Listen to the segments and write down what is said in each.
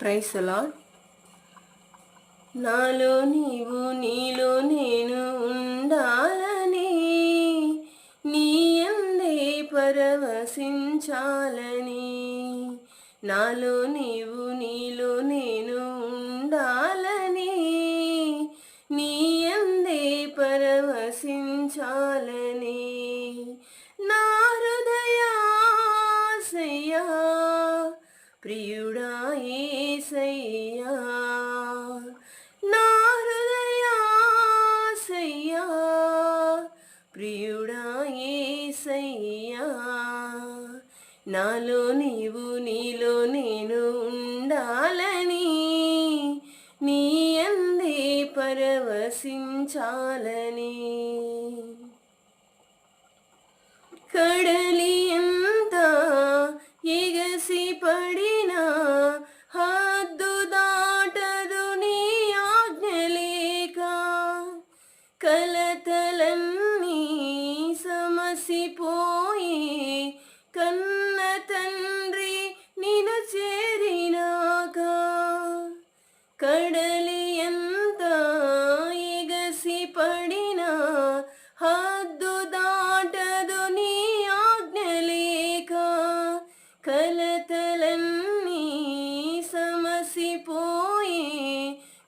ప్రైసలా నాలో నీవు నీలో నేను ఉండాలని నీ అందే పరవశించాలని. నాలో నీవు నీలో నేను ఏసయ్యా నా హృదయాశయ్యా ప్రియుడా ఏసయ్యా నాలో నీవు నీలో నేను ఉండాలని నీ అందే పరవశించాలని. కడలి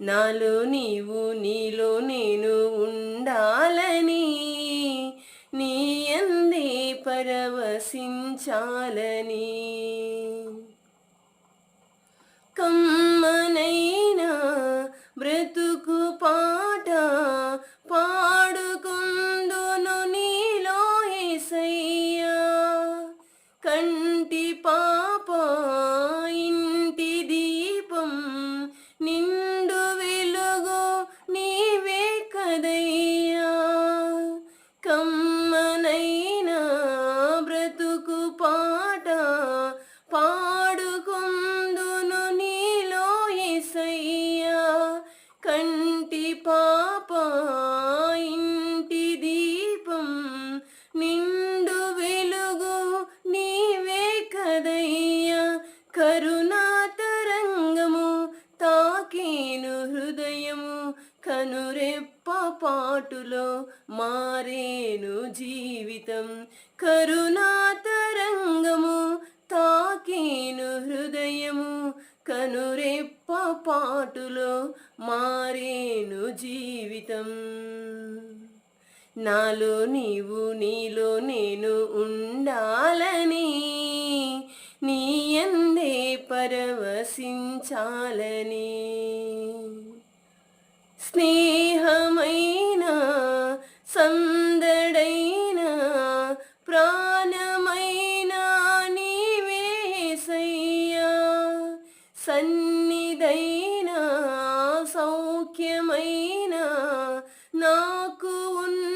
నాలో నీవు నీలో నేను ఉండాలని నీ అందే పరవశించాలి మారేను జీవితం. కరుణా తరంగము తాకేను హృదయము. కనురెప్ప పాటులో మారేను జీవితం. నాలో నీవు నీలో నేను ఉండాలని నీ అందే పరవశించాలని. స్నేహమై ప్రాణమైన నీవేసయ్యా సన్నిధైనా సౌఖ్యమైన నాకు ఉన్న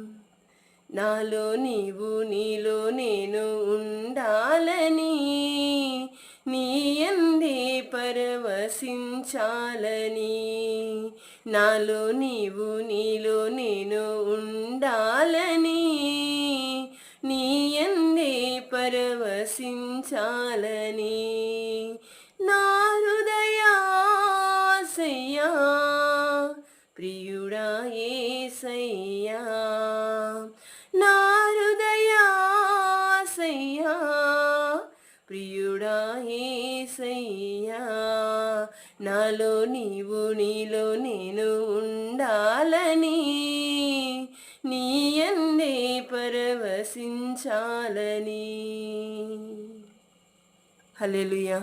నాలో నీవు నీలో నేను ఉండాలని నీ అందే పరవశించాలని. నాలో నీవు నీలో నేను ఉండాలని నీ అందే పరవశించాలని. నా హృదయాసయ్యా ప్రియ ప్రియుడా ఏసయ్యా నాలో నీవు నీలో నేను ఉండాలని నీ అందే పరవశించాలని. హల్లెలూయా.